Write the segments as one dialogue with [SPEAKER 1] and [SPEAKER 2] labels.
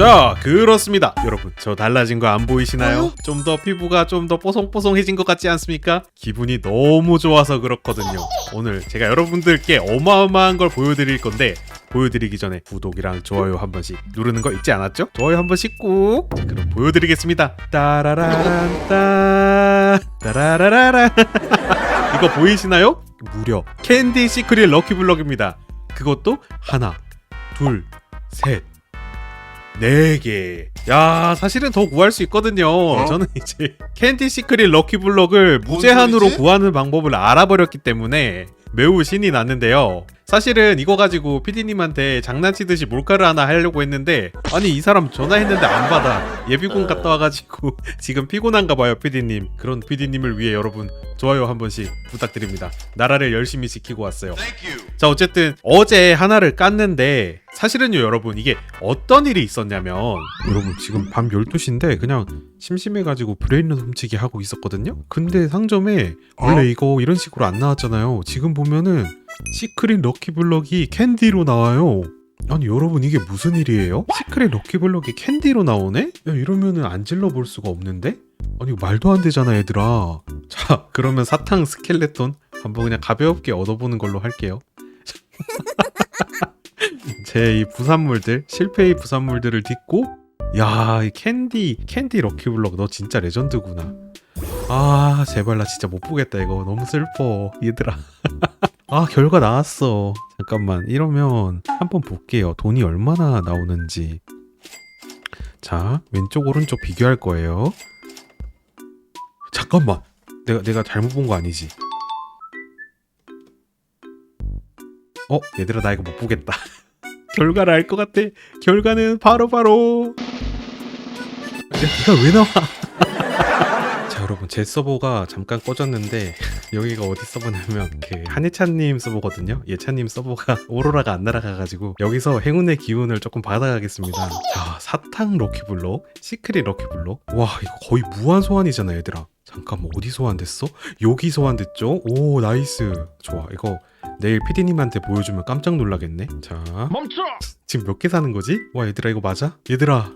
[SPEAKER 1] 자 그렇습니다 여러분 저 달라진 거 안 보이시나요?
[SPEAKER 2] 어?
[SPEAKER 1] 좀더 피부가 좀 더 뽀송뽀송해진 것 같지 않습니까? 기분이 너무 좋아서 그렇거든요 오늘 제가 여러분들께 어마어마한 걸 보여드릴 건데 보여드리기 전에 구독이랑 좋아요 한 번씩 누르는 거 잊지 않았죠? 좋아요 한 번씩 꾹 자, 그럼 보여드리겠습니다 따라라란 따 따라라라란 이거 보이시나요? 무려 캔디 시크릿 럭키블럭입니다 그것도 하나 둘셋 네 개. 야, 사실은 더 구할 수 있거든요. 저는 이제 캔디 시크릿 럭키 블럭을 무제한으로
[SPEAKER 2] 소리지?
[SPEAKER 1] 구하는 방법을 알아버렸기 때문에 매우 신이 났는데요. 사실은 이거 가지고 PD님한테 장난치듯이 몰카를 하나 하려고 했는데 아니 이 사람 전화했는데 안 받아 예비군 갔다 와가지고 지금 피곤한가 봐요 PD님 그런 PD님을 위해 여러분 좋아요 한 번씩 부탁드립니다 나라를 열심히 지키고 왔어요 자 어쨌든 어제 하나를 깠는데 사실은요 여러분 이게 어떤 일이 있었냐면 여러분 지금 밤 12시인데 그냥 심심해가지고 브레인 훔치기 하고 있었거든요 근데 상점에 원래
[SPEAKER 2] 어?
[SPEAKER 1] 이거 이런 식으로 안 나왔잖아요 지금 보면은 시크릿 럭키블럭이 캔디로 나와요 아니 여러분 이게 무슨 일이에요? 시크릿 럭키블럭이 캔디로 나오네? 야 이러면은 안 질러볼 수가 없는데? 아니 이거 말도 안 되잖아 얘들아 자 그러면 사탕 스켈레톤 한번 그냥 가볍게 얻어보는 걸로 할게요 제 이 부산물들 실패의 부산물들을 딛고 야 이 캔디 캔디 럭키블럭 너 진짜 레전드구나. 아 제발 나 진짜 못 보겠다 이거. 너무 슬퍼 얘들아. 아 결과 나왔어. 잠깐만 이러면 한번 볼게요. 돈이 얼마나 나오는지. 자 왼쪽 오른쪽 비교할 거예요. 잠깐만 내가 내가 잘못 본 거 아니지 어 얘들아 나 이거 못 보겠다. 결과를 알 것 같아. 결과는 바로바로. 야 이거 왜 나와? 자 여러분 제 서버가 잠깐 꺼졌는데 여기가 어디 서버냐면 그 한예찬님 서버거든요. 예찬님 서버가 오로라가 안 날아가가지고 여기서 행운의 기운을 조금 받아가겠습니다. 자 사탕 럭키블록 시크릿 럭키블록. 와 이거 거의 무한 소환이잖아 얘들아. 잠깐만 어디 소환됐어? 여기 소환됐죠? 오 나이스. 좋아 이거 내일 PD님한테 보여주면 깜짝 놀라겠네. 자.
[SPEAKER 3] 멈춰!
[SPEAKER 1] 지금 몇 개 사는 거지? 와 얘들아 이거 맞아? 얘들아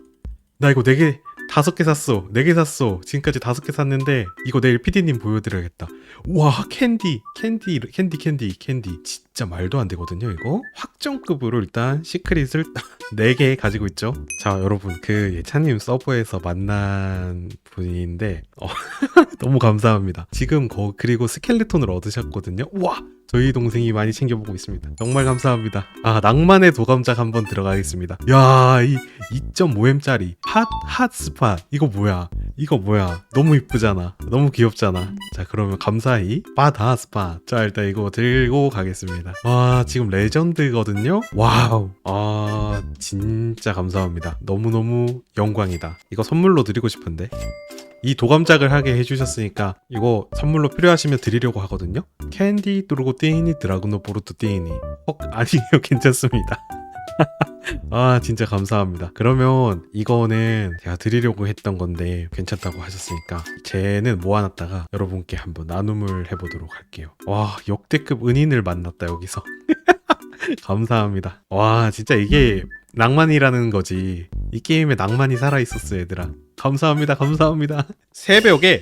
[SPEAKER 1] 나 이거 네 개 다섯 개 샀어. 네 개 샀어. 지금까지 다섯 개 샀는데 이거 내일 PD님 보여드려야겠다. 와 캔디 캔디 캔디 캔디 캔디. 진짜 말도 안 되거든요 이거? 확정급으로 일단 시크릿을 네 개 가지고 있죠? 자 여러분 그 예찬님 서버에서 만난 분인데 어, 너무 감사합니다. 지금 거 그리고 스켈레톤을 얻으셨거든요? 와 저희 동생이 많이 챙겨보고 있습니다. 정말 감사합니다. 아, 낭만의 도감작 한번 들어가겠습니다. 야, 이 2.5M짜리 핫, 핫 스팟. 이거 뭐야? 이거 뭐야? 너무 이쁘잖아. 너무 귀엽잖아. 자, 그러면 감사히 바다 스팟. 자, 일단 이거 들고 가겠습니다. 와, 지금 레전드거든요? 와우. 아, 진짜 감사합니다. 너무 너무 영광이다. 이거 선물로 드리고 싶은데. 이 도감작을 하게 해주셨으니까 이거 선물로 필요하시면 드리려고 하거든요. 캔디 뚜르고 띠니 드라군노 보르토 띠니. 어 아니에요 괜찮습니다. 아 진짜 감사합니다. 그러면 이거는 제가 드리려고 했던 건데 괜찮다고 하셨으니까 쟤는 모아놨다가 여러분께 한번 나눔을 해보도록 할게요. 와 역대급 은인을 만났다 여기서. 감사합니다. 와 진짜 이게 낭만이라는 거지. 이 게임에 낭만이 살아 있었어 얘들아. 감사합니다 감사합니다. 새벽에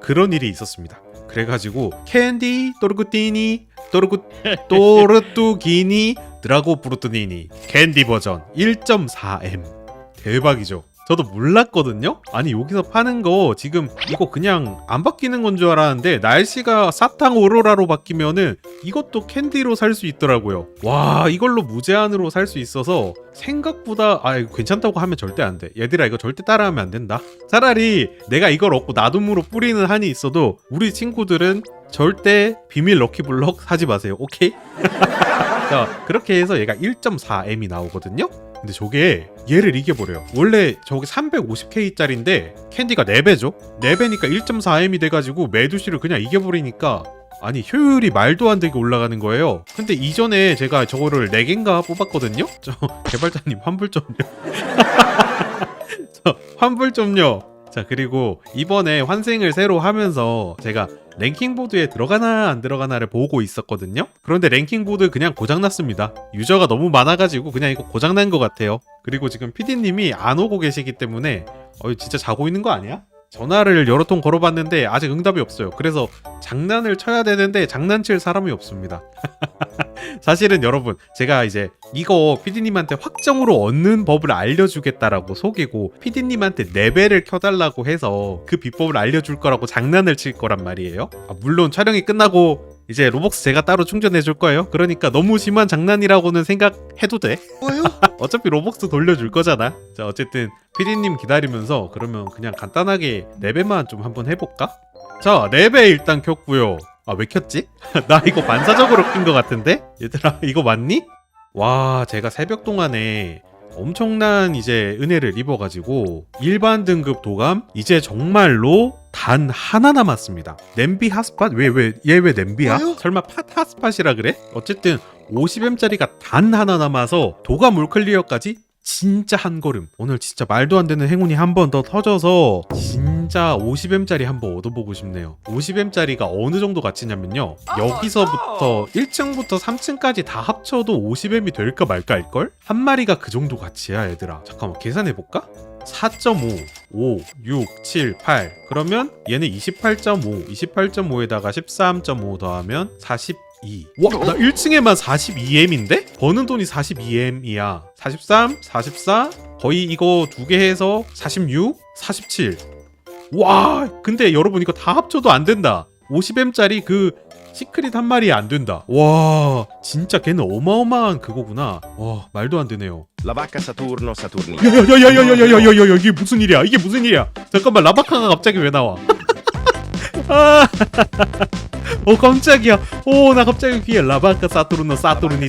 [SPEAKER 1] 그런 일이 있었습니다. 그래가지고 캔디 또르구띠니 또르구 또르뚜기니 드라고 브루뚜니니 캔디 버전 1.4M 대박이죠. 저도 몰랐거든요. 아니 여기서 파는 거 지금 이거 그냥 안 바뀌는 건 줄 알았는데 날씨가 사탕 오로라로 바뀌면은 이것도 캔디로 살 수 있더라고요. 와 이걸로 무제한으로 살 수 있어서 생각보다 아 이거 괜찮다고 하면 절대 안 돼. 얘들아 이거 절대 따라하면 안 된다. 차라리 내가 이걸 얻고 나둠으로 뿌리는 한이 있어도 우리 친구들은 절대 비밀 럭키블럭 사지 마세요. 오케이? 자 그렇게 해서 얘가 1.4M이 나오거든요. 근데 저게 얘를 이겨버려요. 원래 저게 350K짜리인데 캔디가 4배죠? 4배니까 1.4M이 돼가지고 메두시를 그냥 이겨버리니까 아니 효율이 말도 안 되게 올라가는 거예요. 근데 이전에 제가 저거를 4개인가 뽑았거든요? 저 개발자님 환불 좀요. 저 환불 좀요. 자 그리고 이번에 환생을 새로 하면서 제가 랭킹 보드에 들어가나 안 들어가나를 보고 있었거든요. 그런데 랭킹 보드 그냥 고장났습니다. 유저가 너무 많아가지고 그냥 이거 고장난 것 같아요. 그리고 지금 PD님이 안 오고 계시기 때문에 어 진짜 자고 있는 거 아니야? 전화를 여러 통 걸어봤는데 아직 응답이 없어요. 그래서 장난을 쳐야 되는데 장난칠 사람이 없습니다. 사실은 여러분 제가 이제 이거 PD님한테 확정으로 얻는 법을 알려주겠다라고 속이고 PD님한테 레벨을 켜달라고 해서 그 비법을 알려줄 거라고 장난을 칠 거란 말이에요. 아, 물론 촬영이 끝나고 이제 로벅스 제가 따로 충전해 줄 거예요. 그러니까 너무 심한 장난이라고는 생각해도 돼.
[SPEAKER 2] 뭐요?
[SPEAKER 1] 어차피 로벅스 돌려줄 거잖아. 자, 어쨌든 피디님 기다리면서 그러면 그냥 간단하게 레벨만 좀 한번 해볼까? 자, 레벨 일단 켰고요. 아, 왜 켰지? 나 이거 반사적으로 킨것 같은데? 얘들아, 이거 맞니? 와, 제가 새벽 동안에 엄청난 이제 은혜를 입어가지고 일반 등급 도감 이제 정말로 단 하나 남았습니다. 냄비 핫스팟? 왜, 왜, 얘 왜 냄비야?
[SPEAKER 2] 뭐요?
[SPEAKER 1] 설마 팟 핫스팟이라 그래? 어쨌든 50M짜리가 단 하나 남아서 도감 올 클리어까지 진짜 한 걸음. 오늘 진짜 말도 안 되는 행운이 한 번 더 터져서 진짜 50M짜리 한 번 얻어보고 싶네요. 50M짜리가 어느 정도 가치냐면요. 여기서부터 1층부터 3층까지 다 합쳐도 50M이 될까 말까 할걸? 한 마리가 그 정도 가치야, 얘들아. 잠깐만, 계산해볼까? 4.5, 5, 6, 7, 8. 그러면 얘는 28.5, 28.5에다가 13.5 더하면 42. 와, 나 1층에만 42M인데? 버는 돈이 42M이야. 43, 44, 거의 이거 두 개 해서 46, 47. 와, 근데 여러분 이거 다 합쳐도 안 된다. 50M짜리 그 시크릿 한 마리에 안 된다. 와, 진짜 걔는 어마어마한 그거구나. 와, 말도 안 되네요.
[SPEAKER 2] Vacca Saturno Saturni.
[SPEAKER 1] 야야야야야야야야야야 이게 무슨 일이야? 이게 무슨 일이야? 잠깐만 라바카가 갑자기 왜 나와? 아, 어 깜짝이야. 오 나 갑자기 귀에 라바카.
[SPEAKER 2] Saturno Saturni.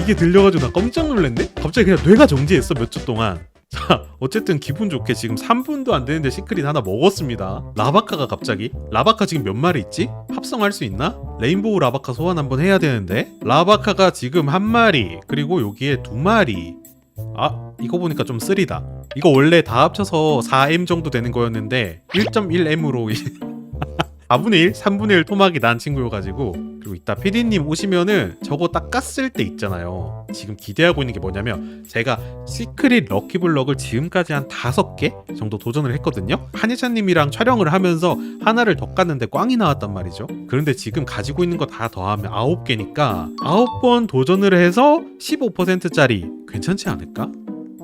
[SPEAKER 1] 이게 들려가지고 나 깜짝 놀랐네. 갑자기 그냥 뇌가 정지했어 몇 주 동안. 자 어쨌든 기분 좋게 지금 3분도 안 되는데 시크릿 하나 먹었습니다. 라바카가 갑자기 라바카 지금 몇 마리 있지? 합성할 수 있나? 레인보우 라바카 소환 한번 해야 되는데 라바카가 지금 한 마리 그리고 여기에 두 마리. 아 이거 보니까 좀 쓰리다. 이거 원래 다 합쳐서 4M 정도 되는 거였는데 1.1M으로 4분의 1, 3분의 1 토막이 난 친구여가지고 그리고 이따 피디님 오시면은 저거 딱 깠을 때 있잖아요. 지금 기대하고 있는 게 뭐냐면 제가 시크릿 럭키블럭을 지금까지 한 다섯 개 정도 도전을 했거든요. 한예찬님이랑 촬영을 하면서 하나를 더 깠는데 꽝이 나왔단 말이죠. 그런데 지금 가지고 있는 거 다 더하면 아홉 개니까 아홉 번 도전을 해서 15%짜리 괜찮지 않을까?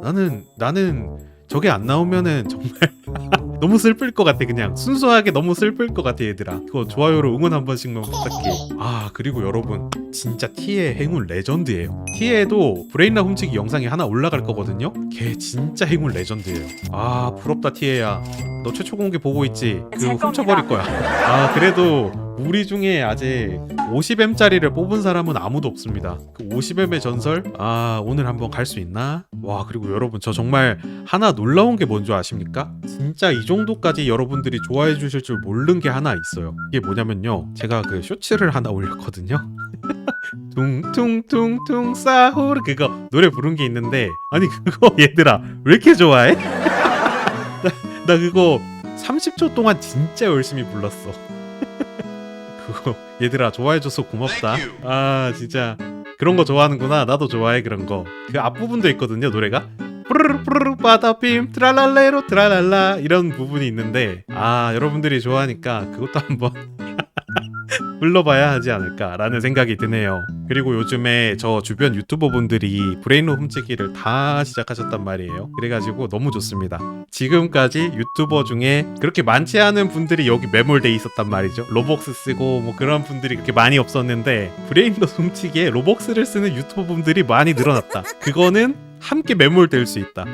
[SPEAKER 1] 나는 나는 저게 안 나오면은 정말 너무 슬플 것 같아 그냥. 순수하게 너무 슬플 것 같아 얘들아. 그거 좋아요로 응원 한 번씩만 부탁해. 아 그리고 여러분 진짜 티의 행운 레전드예요. 티에도 브레인라 훔치기 영상이 하나 올라갈 거거든요? 걔 진짜 행운 레전드예요. 아 부럽다 티에야. 너 최초 공개 보고 있지? 그거 훔쳐버릴 거야. 아 그래도 우리 중에 아직 50M짜리를 뽑은 사람은 아무도 없습니다. 그 50M의 전설? 아 오늘 한번 갈 수 있나? 와 그리고 여러분 저 정말 하나 놀라운 게 뭔지 아십니까? 진짜 이 정도까지 여러분들이 좋아해 주실 줄 모르는 게 하나 있어요. 이게 뭐냐면요. 제가 그 쇼츠를 하나 올렸거든요. 퉁퉁퉁퉁 사후르 그거 노래 부른 게 있는데 아니 그거 얘들아 왜 이렇게 좋아해? 나, 나 그거 30초 동안 진짜 열심히 불렀어. 그거 얘들아 좋아해줘서 고맙다. 아 진짜 그런 거 좋아하는구나. 나도 좋아해 그런 거. 그 앞부분도 있거든요 노래가. 뿌르르 바다빔 트랄랄레로 트랄랄라 이런 부분이 있는데 아 여러분들이 좋아하니까 그것도 한번 불러봐야 하지 않을까라는 생각이 드네요. 그리고 요즘에 저 주변 유튜버 분들이 브레인로 훔치기를 다 시작하셨단 말이에요. 그래가지고 너무 좋습니다. 지금까지 유튜버 중에 그렇게 많지 않은 분들이 여기 매몰돼 있었단 말이죠. 로벅스 쓰고 뭐 그런 분들이 그렇게 많이 없었는데 브레인로 훔치기에 로벅스를 쓰는 유튜버 분들이 많이 늘어났다. 그거는 함께 매몰될 수 있다.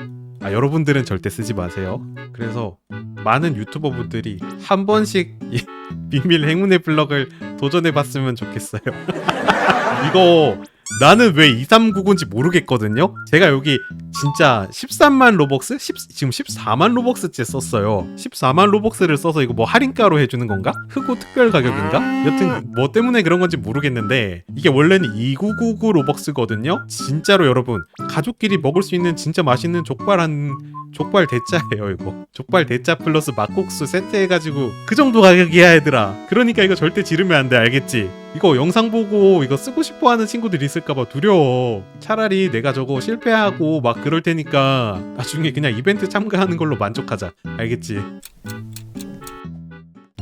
[SPEAKER 1] 아, 여러분들은 절대 쓰지 마세요. 그래서 많은 유튜버 분들이 한 번씩 이 비밀 행운의 블럭을 도전해 봤으면 좋겠어요. 이거 나는 왜 2399인지 모르겠거든요. 제가 여기 진짜 13만 로벅스? 10, 지금 14만 로벅스째 썼어요. 14만 로벅스를 써서 이거 뭐 할인가로 해주는 건가? 흑호 특별 가격인가? 여튼 뭐 때문에 그런 건지 모르겠는데 이게 원래는 2999 로벅스거든요. 진짜로 여러분 가족끼리 먹을 수 있는 진짜 맛있는 족발 한 족발 대짜예요 이거. 족발 대짜 플러스 막국수 세트 해가지고 그 정도 가격이야 얘들아. 그러니까 이거 절대 지르면 안 돼 알겠지? 이거 영상 보고 이거 쓰고 싶어 하는 친구들 있을까봐 두려워. 차라리 내가 저거 실패하고 막 그럴 테니까 나중에 그냥 이벤트 참가하는 걸로 만족하자. 알겠지?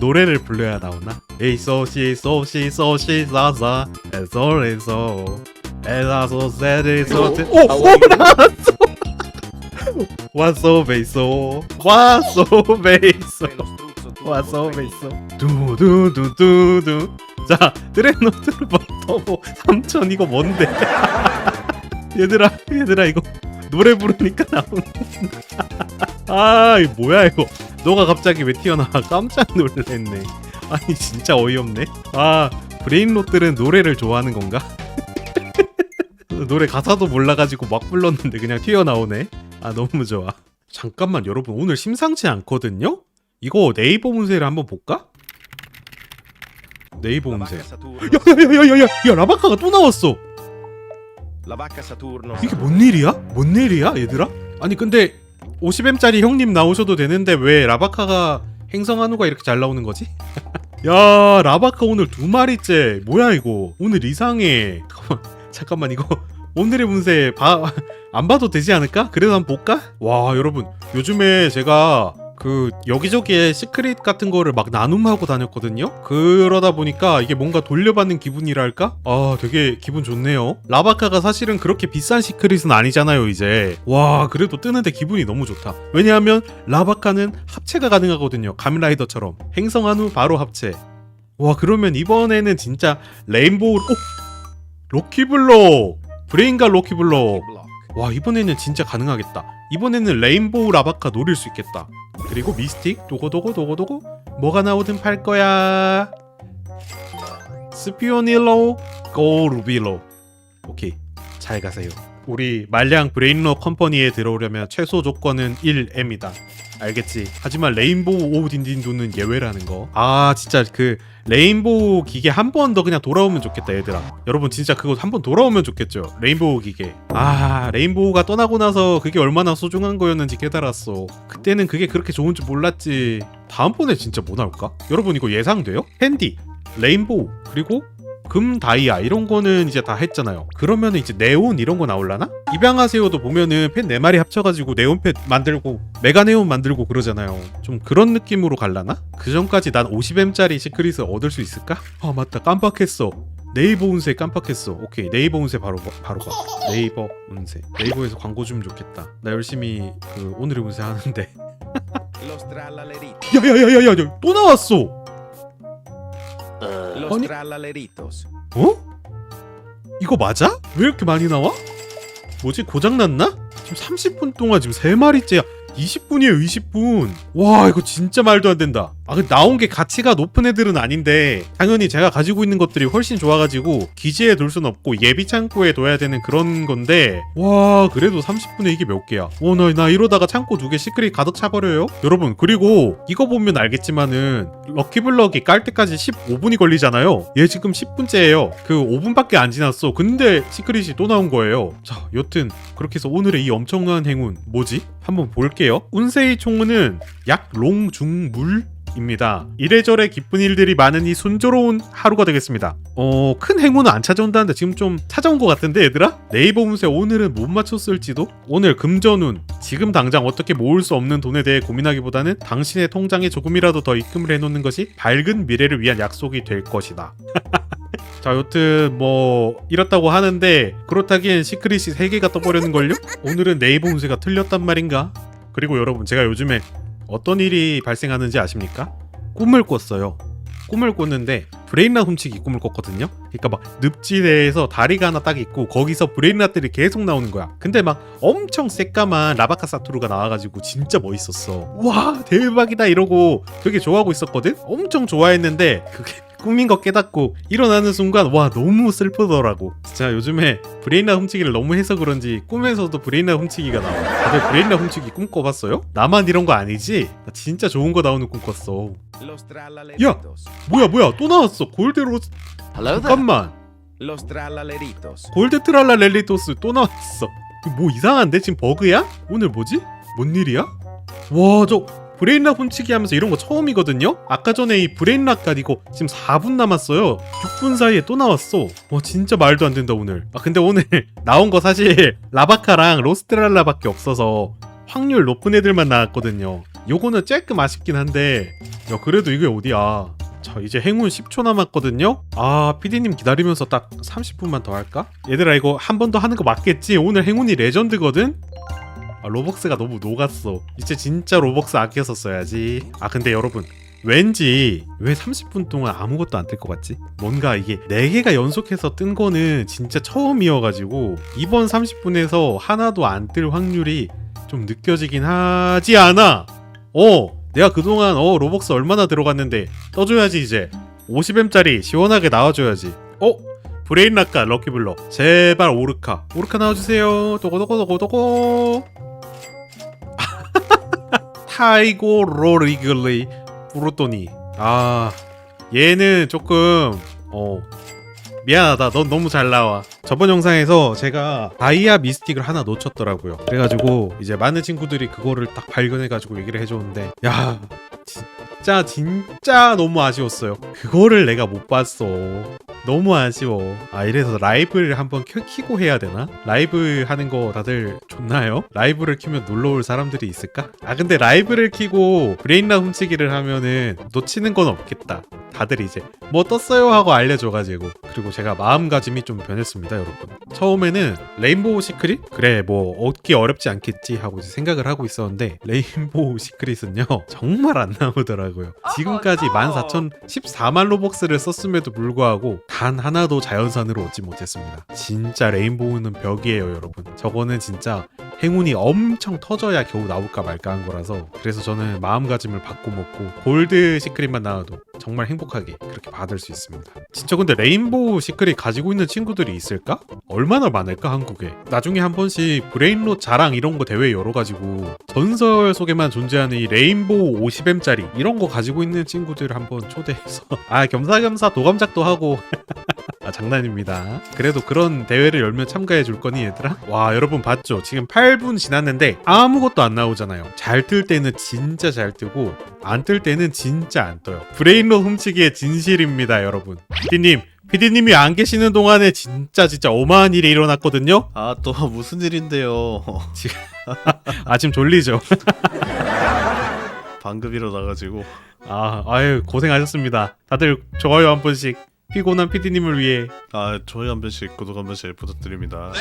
[SPEAKER 1] 노래를 불러야 나오나? 에이 소시 소시 소시 사사. 에소 에소 에사소 세리 소시 오! 오! 나왔어! 와소 베이소 와소 베이소
[SPEAKER 2] lo
[SPEAKER 1] 베이소 두두두두두 자 드레노트를 버터보 3000 이거 뭔데? 얘들아 얘들아 이거 노래 부르니까 나오는 아 이거 뭐야 이거. 너가 갑자기 왜 튀어나와? 깜짝 놀랐네. 아니 진짜 어이없네. 아 브레인롯들은 노래를 좋아하는 건가? 노래 가사도 몰라가지고 막 불렀는데 그냥 튀어나오네 아 너무 좋아 잠깐만 여러분 오늘 심상치 않거든요? 이거 네이버 운세를 한번 볼까? 네이버 운세
[SPEAKER 2] Saturno.
[SPEAKER 1] 야야야야야야 야 라바카가 또 나왔어. 이게 뭔 일이야? 뭔 일이야 얘들아? 아니 근데 50M짜리 형님 나오셔도 되는데 왜 라바카가 행성 한우가 이렇게 잘 나오는 거지? 야 라바카 오늘 두 마리째 뭐야 이거 오늘 이상해 잠깐만 잠깐만 이거 오늘의 운세 봐, 안 봐도 되지 않을까? 그래도 한번 볼까? 와 여러분 요즘에 제가 그 여기저기에 시크릿 같은 거를 막 나눔하고 다녔거든요. 그러다 보니까 이게 뭔가 돌려받는 기분이랄까? 아, 되게 기분 좋네요. 라바카가 사실은 그렇게 비싼 시크릿은 아니잖아요, 이제. 와, 그래도 뜨는데 기분이 너무 좋다. 왜냐하면 라바카는 합체가 가능하거든요. 가면라이더처럼. 행성 한 후 바로 합체. 와, 그러면 이번에는 진짜 레인보우 오! 로키블로! 브레인과.
[SPEAKER 2] Block.
[SPEAKER 1] 와 이번에는 진짜 가능하겠다. 이번에는 레인보우 라바카 노릴 수 있겠다. 그리고 미스틱? 도고도고 도고도고? 뭐가 나오든 팔 거야. 스피오닐로 고 루빌로. 오케이. 잘 가세요. 우리 말량 브레인로 컴퍼니에 들어오려면 최소 조건은 1M이다. 알겠지? 하지만 레인보우 오딘딘도는 예외라는 거아 진짜 그 레인보우 기계 한 번 더 그냥 돌아오면 좋겠다 얘들아. 여러분 진짜 그거 한 번 돌아오면 좋겠죠? 레인보우 기계. 아 레인보우가 떠나고 나서 그게 얼마나 소중한 거였는지 깨달았어. 그때는 그게 그렇게 좋은 줄 몰랐지. 다음번에 진짜 뭐 나올까? 여러분 이거 예상돼요? 캔디 레인보우 그리고 금 다이아 이런 거는 이제 다 했잖아요. 그러면은 이제 네온 이런 거 나올라나? 입양하세요도 보면은 펜네 마리 합쳐가지고 네온 펜 만들고 메가 네온 만들고 그러잖아요. 좀 그런 느낌으로 갈라나? 그 전까지 난 50M짜리 시크릿을 얻을 수 있을까? 아 맞다 깜빡했어. 네이버 운세 깜빡했어. 오케이 네이버 운세 바로 봐- 바로 봐. 네이버 운세. 네이버에서 광고 주면 좋겠다. 나 열심히 그 오늘의 운세 하는데. 야야야야야 또 나왔어.
[SPEAKER 2] Lo
[SPEAKER 1] Ogni-
[SPEAKER 2] strallaleritos.
[SPEAKER 1] 어? 이거 맞아? 왜 이렇게 많이 나와? 뭐지 고장 났나? 지금 30분 동안 지금 3마리째야. 20분이에요, 20분. 와, 이거 진짜 말도 안 된다. 아, 그 나온 게 가치가 높은 애들은 아닌데 당연히 제가 가지고 있는 것들이 훨씬 좋아가지고 기지에 둘 순 없고 예비 창고에 둬야 되는 그런 건데 와, 그래도 30분에 이게 몇 개야? 와, 나, 나 이러다가 창고 두 개 시크릿 가득 차버려요? 여러분, 그리고 이거 보면 알겠지만은 럭키블럭이 깔 때까지 15분이 걸리잖아요. 얘 지금 10분째예요. 그 5분밖에 안 지났어. 근데 시크릿이 또 나온 거예요. 자, 여튼 그렇게 해서 오늘의 이 엄청난 행운 뭐지? 한번 볼게요. 운세의 총은 약 롱 중 물 입니다. 이래저래 기쁜 일들이 많은 이 순조로운 하루가 되겠습니다. 어, 큰 행운은 안 찾아온다는데 지금 좀 찾아온 것 같은데 얘들아? 네이버 운세 오늘은 못 맞췄을지도? 오늘 금전운 지금 당장 어떻게 모을 수 없는 돈에 대해 고민하기보다는 당신의 통장에 조금이라도 더 입금을 해놓는 것이 밝은 미래를 위한 약속이 될 것이다. 자, 여튼 뭐 이렇다고 하는데 그렇다기엔 시크릿이 3개가 떠버렸는걸요? 오늘은 네이버 운세가 틀렸단 말인가? 그리고 여러분 제가 요즘에 어떤 일이 발생하는지 아십니까? 꿈을 꿨어요. 꿈을 꿨는데 브레인라 훔치기 꿈을 꿨거든요. 그러니까 막 늪지대에서 다리가 하나 딱 있고 거기서 브레인라들이 계속 나오는 거야. 근데 막 엄청 새까만 라바카 사투루가 나와가지고 진짜 멋있었어. 와 대박이다 이러고 되게 좋아하고 있었거든. 엄청 좋아했는데 그게 꿈인 거 깨닫고 일어나는 순간 와 너무 슬프더라고. 진짜 요즘에 브레인라 훔치기를 너무 해서 그런지 꿈에서도 브레인라 훔치기가 나와. 다들 브레인라 훔치기 꿈 꿔봤어요? 나만 이런 거 아니지? 나 진짜 좋은 거 나오는 꿈 꿨어.
[SPEAKER 2] Strallaleritos.
[SPEAKER 1] 뭐야 뭐야 또 나왔어 골드로. 잠깐만. 골드 트랄라 렐리토스 또 나왔어 뭐 이상한데 지금 버그야? 오늘 뭐지? 뭔 일이야? 와 저 브레인락 훔치기 하면서 이런 거 처음이거든요? 아까 전에 이 브레인락 가지고 지금 4분 남았어요 6분 사이에 또 나왔어 와 진짜 말도 안 된다 오늘 아 근데 오늘 나온 거 사실 라바카랑 로스트랄라밖에 없어서 확률 높은 애들만 나왔거든요 요거는 조금 아쉽긴 한데 야 그래도 이게 어디야 자 이제 행운 10초 남았거든요 아 피디님 기다리면서 딱 30분만 더 할까? 얘들아 이거 한 번 더 하는 거 맞겠지? 오늘 행운이 레전드거든? 아, 로벅스가 너무 녹았어. 이제 진짜 로벅스 아껴서 써야지. 아 근데 여러분 왠지 왜 30분 동안 아무것도 안 뜰 것 같지? 뭔가 이게 4개가 연속해서 뜬 거는 진짜 처음이어가지고 이번 30분에서 하나도 안 뜰 확률이 좀 느껴지긴 하지 않아. 어 내가 그동안 어 로벅스 얼마나 들어갔는데 떠줘야지 이제. 50M짜리 시원하게 나와줘야지. 어? 브레인락가 럭키블럭. 제발 오르카. 오르카 나와주세요. 도고도고도고도고. 타이고 로리글리 부르토니. 아 얘는 조금 어 미안하다. 넌 너무 잘 나와. 저번 영상에서 제가 다이아 미스틱을 하나 놓쳤더라고요. 그래가지고 이제 많은 친구들이 그거를 딱 발견해가지고 얘기를 해줬는데 야 진짜 진짜 너무 아쉬웠어요 그거를 내가 못 봤어 너무 아쉬워 아 이래서 라이브를 한번 켜, 키고 해야 되나? 라이브 하는 거 다들 좋나요? 라이브를 키면 놀러 올 사람들이 있을까? 아 근데 라이브를 키고 브레인라 훔치기를 하면은 놓치는 건 없겠다 다들 이제 뭐 떴어요 하고 알려줘가지고 그리고 제가 마음가짐이 좀 변했습니다 여러분 처음에는 레인보우 시크릿? 그래 뭐 얻기 어렵지 않겠지 하고 생각을 하고 있었는데 레인보우 시크릿은요 정말 안 나오더라고요 지금까지 14,000 14만 로벅스를 썼음에도 불구하고 단 하나도 자연산으로 얻지 못했습니다. 진짜 레인보우는 벽이에요 여러분. 저거는 진짜 행운이 엄청 터져야 겨우 나올까 말까 한 거라서 그래서 저는 마음가짐을 바꿔 먹고 골드 시크릿만 나와도 정말 행복하게 그렇게 받을 수 있습니다. 진짜 근데 레인보우 시크릿 가지고 있는 친구들이 있을까? 얼마나 많을까 한국에? 나중에 한 번씩 브레인롯 자랑 이런 거 대회 열어가지고 전설 속에만 존재하는 이 레인보우 50M짜리 이런 거 가지고 있는 친구들 한번 초대해서. 아 겸사겸사 도감작도 하고 아 장난입니다. 그래도 그런 대회를 열면 참가해 줄 거니 얘들아? 와 여러분 봤죠? 지금 8분 지났는데 아무것도 안 나오잖아요. 잘 뜰 때는 진짜 잘 뜨고 안 뜰 때는 진짜 안 떠요. 브레인롯 훔치기의 진실입니다 여러분. 피디님 피디님이 안 계시는 동안에 진짜 진짜 어마한 일이 일어났거든요.
[SPEAKER 3] 아 또 무슨 일인데요?
[SPEAKER 1] 아 지금 졸리죠?
[SPEAKER 3] 방금 일어나가지고
[SPEAKER 1] 아 아유 고생하셨습니다. 다들 좋아요 한 번씩 피곤한 피디님을 위해
[SPEAKER 3] 아 저희 한 번씩 구독 한 번씩 부탁드립니다.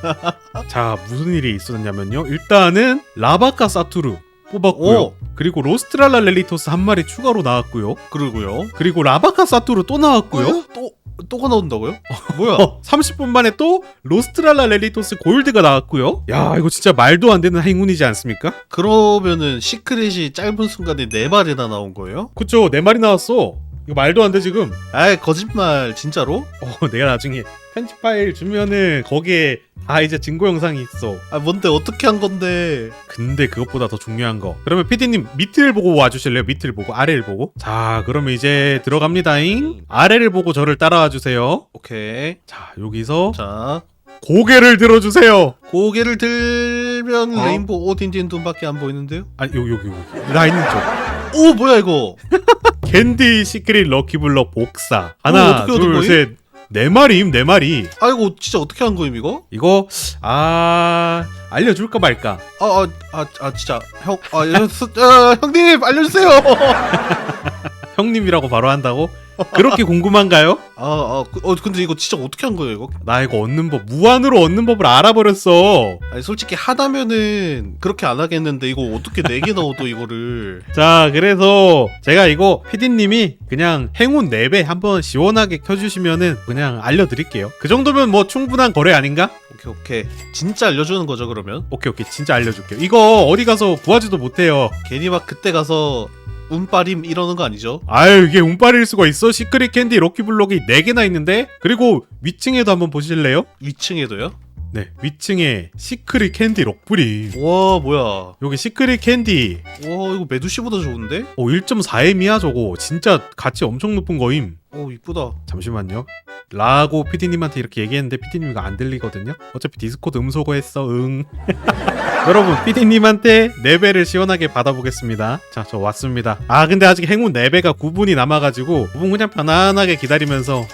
[SPEAKER 1] 자 무슨 일이 있었냐면요 일단은 라바카 사투르 뽑았고요
[SPEAKER 3] 오!
[SPEAKER 1] 그리고 로스트랄라 렐리토스 한 마리 추가로 나왔고요
[SPEAKER 3] 그러고요.
[SPEAKER 1] 그리고 라바카 사투르 또 나왔고요
[SPEAKER 3] 어? 또 또가 나온다고요? 뭐야?
[SPEAKER 1] 어, 30분 만에 또 로스트랄라 렐리토스 골드가 나왔고요 야 이거 진짜 말도 안 되는 행운이지 않습니까?
[SPEAKER 3] 그러면은 시크릿이 짧은 순간에 네 마리나 나온 거예요?
[SPEAKER 1] 그쵸 네 마리 나왔어 이거 말도 안 돼 지금
[SPEAKER 3] 아 거짓말 진짜로?
[SPEAKER 1] 어 내가 나중에 편집 파일 주면은 거기에 다 이제 증거 영상이 있어
[SPEAKER 3] 아 뭔데 어떻게 한 건데?
[SPEAKER 1] 근데 그것보다 더 중요한 거. 그러면 피디님 밑을 보고 와주실래요? 밑을 보고 아래를 보고. 자, 그러면 이제 들어갑니다잉. 아래를 보고 저를 따라와 주세요.
[SPEAKER 3] 오케이.
[SPEAKER 1] 자, 여기서
[SPEAKER 3] 자
[SPEAKER 1] 고개를 들어주세요.
[SPEAKER 3] 고개를 들면
[SPEAKER 1] 어?
[SPEAKER 3] 레인보우 오딘딘 눈밖에 안 보이는데요?
[SPEAKER 1] 아, 여기 여기 여기. 나 있는 쪽.
[SPEAKER 3] 오 뭐야 이거?
[SPEAKER 1] 캔디 시크릿 럭키블럭 복사.
[SPEAKER 3] 어,
[SPEAKER 1] 하나,
[SPEAKER 3] 어떻게 얻은
[SPEAKER 1] 둘,
[SPEAKER 3] 거임?
[SPEAKER 1] 셋. 네 마리임, 네 마리.
[SPEAKER 3] 아 이거 진짜 어떻게 한 거임 이거?
[SPEAKER 1] 이거 아 알려줄까 말까.
[SPEAKER 3] 아아아 진짜 형 아, 예, 스- 아, 형님 알려주세요.
[SPEAKER 1] 형님이라고 바로 한다고? 그렇게 궁금한가요?
[SPEAKER 3] 아, 아, 그, 어, 근데 이거 진짜 어떻게 한 거예요, 이거?
[SPEAKER 1] 나 이거 얻는 법 무한으로 얻는 법을 알아버렸어.
[SPEAKER 3] 아니, 솔직히 하다면은 그렇게 안 하겠는데 이거 어떻게 네 개 넣어도 이거를.
[SPEAKER 1] 자, 그래서 제가 이거 피디님이 그냥 행운 4배 한번 시원하게 켜주시면은 그냥 알려드릴게요. 그 정도면 뭐 충분한 거래 아닌가?
[SPEAKER 3] 오케이, 오케이. 진짜 알려주는 거죠, 그러면?
[SPEAKER 1] 오케이, 오케이. 진짜 알려줄게요. 이거 어디 가서 구하지도 못해요.
[SPEAKER 3] 괜히 막 그때 가서 운빨임 이러는 거 아니죠?
[SPEAKER 1] 아유, 이게 운빨일 수가 있어? 시크릿 캔디 럭키블럭이 4개나 있는데? 그리고 위층에도 한번 보실래요?
[SPEAKER 3] 위층에도요?
[SPEAKER 1] 네 위층에 시크릿 캔디 럭브리.
[SPEAKER 3] 와 뭐야.
[SPEAKER 1] 여기 시크릿 캔디.
[SPEAKER 3] 와 이거 메두씨보다 좋은데?
[SPEAKER 1] 어 1.4M이야 저거. 진짜 가치 엄청 높은 거임.
[SPEAKER 3] 오 이쁘다.
[SPEAKER 1] 잠시만요. 라고 PD님한테 이렇게 얘기했는데 이거 안 들리거든요. 어차피 디스코드 음소거 했어 응. 여러분 PD님한테 4배를 시원하게 받아보겠습니다. 자 저 왔습니다. 아 근데 아직 행운 4배가 9분이 남아가지고 9분 그냥 편안하게 기다리면서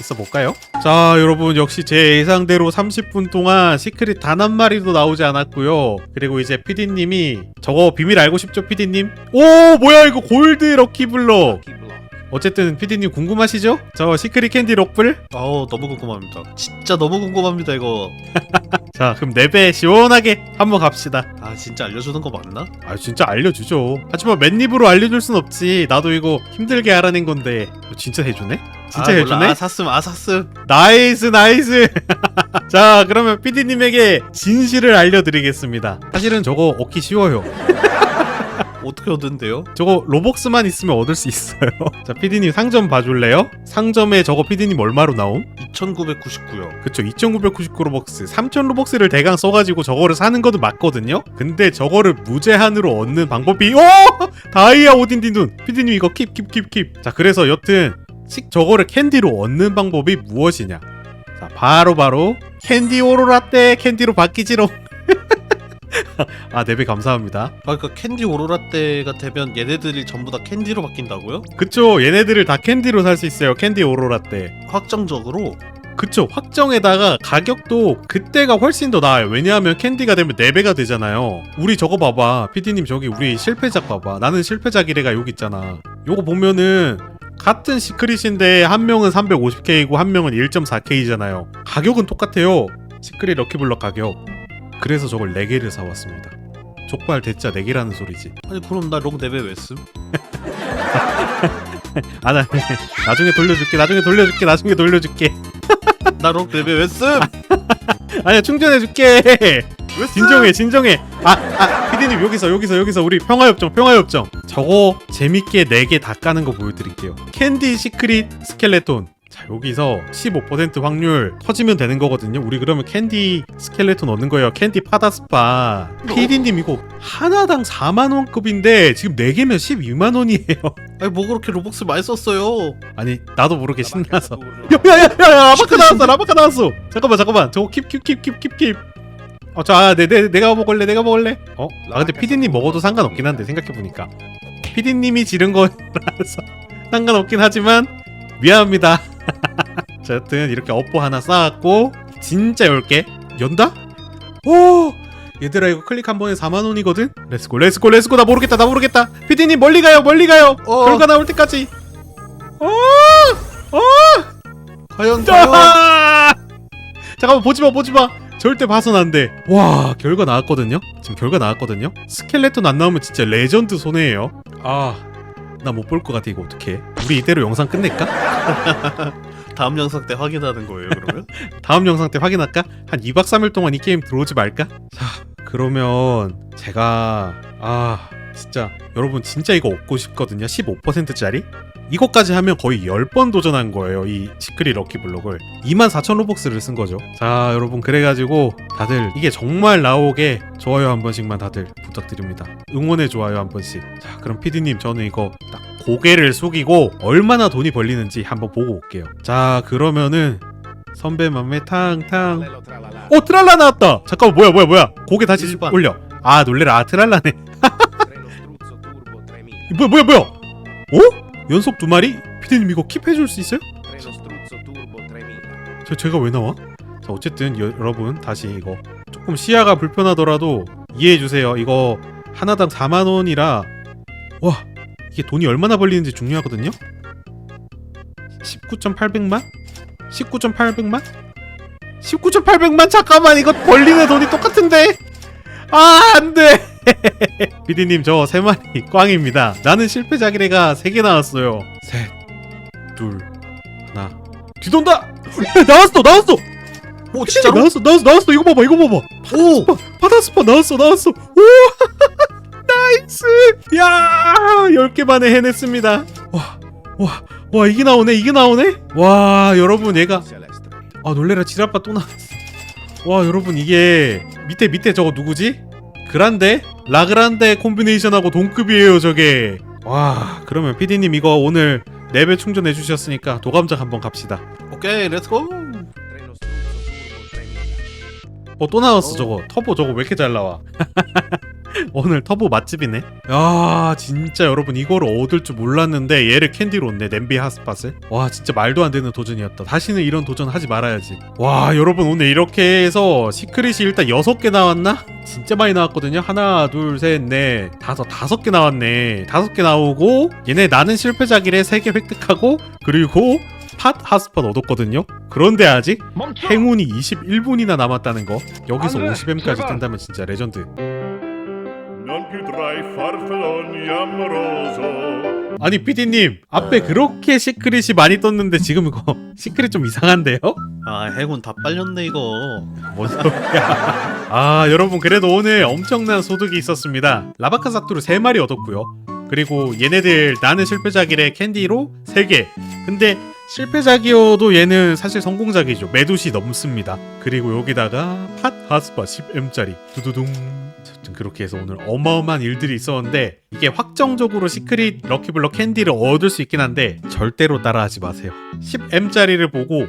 [SPEAKER 1] 있어 볼까요? 자 여러분 역시 제 예상대로 30분 동안 시크릿 단 한 마리도 나오지 않았고요 그리고 이제 PD님이 저거 비밀 알고 싶죠 PD님? 오 뭐야 이거 골드 럭키블럭 어쨌든 PD님 궁금하시죠? 저 시크릿 캔디 록불?
[SPEAKER 3] 아우 너무 궁금합니다 진짜 너무 궁금합니다 이거
[SPEAKER 1] 자 그럼 4배 시원하게 한번 갑시다
[SPEAKER 3] 아 진짜 알려주는 거 맞나?
[SPEAKER 1] 아 진짜 알려주죠 하지만 맨입으로 알려줄 순 없지 나도 이거 힘들게 알아낸 건데 이거 진짜 해주네? 진짜
[SPEAKER 3] 아, 몰라.
[SPEAKER 1] 해주네?
[SPEAKER 3] 아 샀음 아 샀음
[SPEAKER 1] 나이스 나이스 자 그러면 PD님에게 진실을 알려드리겠습니다 사실은 저거 얻기 쉬워요
[SPEAKER 3] 어떻게 얻은데요?
[SPEAKER 1] 저거 로벅스만 있으면 얻을 수 있어요. 자 PD님 상점 봐줄래요? 상점에 저거 PD님 얼마로 나옴?
[SPEAKER 3] 2999요.
[SPEAKER 1] 그쵸 2999 로벅스. 3000 로벅스를 대강 써가지고 저거를 사는 것도 맞거든요? 근데 저거를 무제한으로 얻는 방법이 오! 다이아 오딘딘둔 피디님 이거 킵 킵 킵 킵 자 그래서 여튼 식 저거를 캔디로 얻는 방법이 무엇이냐? 자 바로 바로 캔디 오로라떼! 캔디로 바뀌지롱 아 네배 감사합니다.
[SPEAKER 3] 아 그러니까 캔디 오로라 때가 되면 얘네들이 전부 다 캔디로 바뀐다고요?
[SPEAKER 1] 그쵸. 얘네들을 다 캔디로 살 수 있어요. 캔디 오로라떼
[SPEAKER 3] 확정적으로?
[SPEAKER 1] 그쵸. 확정에다가 가격도 그때가 훨씬 더 나아요. 왜냐하면 캔디가 되면 4배가 되잖아요. 우리 저거 봐봐. 피디님 저기 우리 실패작 봐봐. 나는 실패작이래가 여기 있잖아. 요거 보면은 같은 시크릿인데 한 명은 350K이고 한 명은 1.4K잖아요. 가격은 똑같아요. 시크릿 럭키블럭 가격 그래서 저걸 4개를 사왔습니다. 족발 대짜 4개라는 소리지.
[SPEAKER 3] 아니 그럼 나롱 레벨 왜 쓴?
[SPEAKER 1] 아나 나중에 돌려줄게 나중에 돌려줄게 나중에 돌려줄게.
[SPEAKER 3] 나롱 레벨 왜 쓴?
[SPEAKER 1] 아니야 충전해줄게.
[SPEAKER 3] 왜 쓴?
[SPEAKER 1] 진정해 진정해. 아 아 피디님 여기서 여기서 여기서 우리 평화협정 평화협정. 저거 재밌게 4개 다 까는 거 보여드릴게요. 캔디 시크릿 스켈레톤 자 여기서 15% 확률 터지면 되는 거거든요. 우리 그러면 캔디 스켈레톤 얻는 거예요. 캔디 파다스파. 피디님 이거 하나당 4만원급인데 지금 4개면 12만원이에요.
[SPEAKER 3] 아니 뭐 그렇게 로벅스 많이 썼어요?
[SPEAKER 1] 아니 나도 모르게 신나서. 야야야야 라바카 나왔어 라바카 나왔어. 잠깐만 잠깐만. 저거 킵킵킵킵킵킵. 어자 내, 내, 내가 먹을래 내가 먹을래. 어? 아 근데 피디님 먹어도 상관없긴 한데 생각해보니까. 피디님이 지른 거라서 상관없긴 하지만 미안합니다 자 여튼 이렇게 업보 하나 쌓았고 진짜 10개. 연다? 오! 얘들아 이거 클릭 한 번에 4만 원이거든? 렛츠고 렛츠고 렛츠고. 나 모르겠다 나 모르겠다. 피디님 멀리 가요 멀리 가요.
[SPEAKER 3] 어.
[SPEAKER 1] 결과 나올 때까지. 어! 어!
[SPEAKER 3] 과연 과연?
[SPEAKER 1] 아! 잠깐만 보지마 보지마. 절대 봐선 안돼. 와 결과 나왔거든요? 지금 결과 나왔거든요? 스켈레톤 안 나오면 진짜 레전드 손해예요. 아. 나 못 볼 것 같아 이거 어떡해 우리 이대로 영상 끝낼까?
[SPEAKER 3] 다음 영상 때 확인하는 거예요 그러면?
[SPEAKER 1] 다음 영상 때 확인할까? 한 2박 3일 동안 이 게임 들어오지 말까? 자 그러면 제가 아 진짜 여러분 진짜 이거 얻고 싶거든요 15%짜리 이거까지 하면 거의 10번 도전한 거예요 이 시크릿 럭키블록을 24,000 로벅스를 쓴 거죠 자 여러분 그래가지고 다들 이게 정말 나오게 좋아요 한 번씩만 다들 부탁드립니다 응원해 좋아요 한 번씩 자 그럼 피디님 저는 이거 딱 고개를 숙이고 얼마나 돈이 벌리는지 한번 보고 올게요 자 그러면은 선배 맘에 탕탕. 어 트랄라 나왔다 잠깐만 뭐야 뭐야 뭐야 고개 다시
[SPEAKER 3] 일반.
[SPEAKER 1] 올려 아 놀래라 아 트랄라네
[SPEAKER 2] Treno struzzo turbo 3000.
[SPEAKER 1] 뭐야 뭐야 뭐야 어? 연속 두 마리? 피디님 이거 킵해줄 수 있어요?
[SPEAKER 2] Treno struzzo turbo 3000.
[SPEAKER 1] 저 제가 왜 나와? 자 어쨌든 여, 여러분 다시 이거 조금 시야가 불편하더라도 이해해주세요 이거 하나당 4만원이라 와 이게 돈이 얼마나 벌리는지 중요하거든요? 19,800만? 19,800만? 19,800만? 잠깐만 이거 벌리는 돈이 똑같은데? 아 안돼! 비디님 저 세 마리 꽝입니다. 나는 실패작이래가 세 개 나왔어요. 셋둘 하나. 뒤돈다! 나왔어 나왔어!
[SPEAKER 3] 오 진짜로?
[SPEAKER 1] 나왔어 나왔어 나왔어. 이거 봐봐 이거 봐봐.
[SPEAKER 3] 오!
[SPEAKER 1] 파다스파 나왔어 나왔어. 오 나이스 야 10개 만에 해냈습니다 와 와 와 이게 나오네 이게 나오네 와 여러분 얘가. 아 놀래라 지랄바 또 나왔어 와 여러분 이게 밑에 밑에 저거 누구지? 그란데? 라그란데 콤비네이션하고 동급이에요 저게 와 그러면 PD님 이거 오늘 4배 충전해 주셨으니까 도감작 한번 갑시다
[SPEAKER 3] 오케이 렛츠고
[SPEAKER 2] Treno struzzo turbo 3000.
[SPEAKER 1] 어또 나왔어
[SPEAKER 3] 어.
[SPEAKER 1] 저거 터보 저거 왜 이렇게 잘 나와 오늘 터보 맛집이네. 야 진짜 여러분 이거를 얻을 줄 몰랐는데 얘를 캔디로 얻네 냄비 핫스팟을. 와 진짜 말도 안 되는 도전이었다. 다시는 이런 도전 하지 말아야지. 와 여러분 오늘 이렇게 해서 시크릿이 일단 6개 나왔나? 진짜 많이 나왔거든요. 하나 둘 셋 넷 다섯 다섯 개 나왔네. 다섯 개 나오고 얘네 나는 실패작이래 3개 획득하고 그리고 팟 핫스팟 얻었거든요. 그런데 아직 행운이 21분이나 남았다는 거. 여기서
[SPEAKER 4] 안 돼,
[SPEAKER 1] 50M까지
[SPEAKER 4] 제발.
[SPEAKER 1] 뜬다면 진짜 레전드
[SPEAKER 4] più tra i farfalloni amoroso.
[SPEAKER 1] 아니 PD님 앞에 그렇게 시크릿이 많이 떴는데 지금 이거 시크릿 좀 이상한데요?
[SPEAKER 3] 아 해군 다 빨렸네 이거.
[SPEAKER 1] 뭔 소리야. 아 여러분 그래도 오늘 엄청난 소득이 있었습니다. 라바카 사투르 3마리 얻었고요. 그리고 얘네들 나는 실패작이래 캔디로 3개. 근데 실패작이어도 얘는 사실 성공작이죠. 매두시 넘습니다. 그리고 여기다가 팟 하스파 10M짜리 두두둥 그렇게 해서 오늘 어마어마한 일들이 있었는데 이게 확정적으로 시크릿 럭키블럭 캔디를 얻을 수 있긴 한데 절대로 따라하지 마세요. 10M짜리를 보고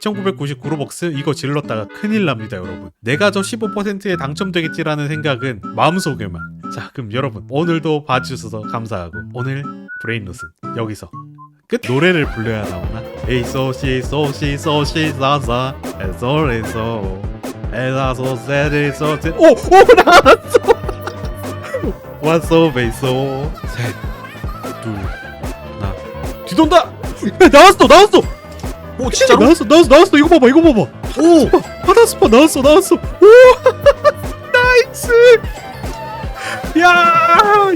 [SPEAKER 1] 2999로 벅스 이거 질렀다가 큰일 납니다 여러분. 내가 저 15%에 당첨되겠지라는 생각은 마음속에만. 자 그럼 여러분 오늘도 봐주셔서 감사하고 오늘 브레인로스는 여기서 끝. 노래를 불러야 나오나? 에이 소 시 소 시 소 시 사사 에소레소 에사소 세레소 오오 나왔어. 왔어 베이소 셋둘 하나. 뒤돈다! 야, 나왔어 나왔어!
[SPEAKER 3] 오 진짜로?
[SPEAKER 1] 나왔어 나왔어 나왔어. 이거 봐봐 이거 봐봐. 오! 하다스파 나왔어 나왔어. 오 나이스! 야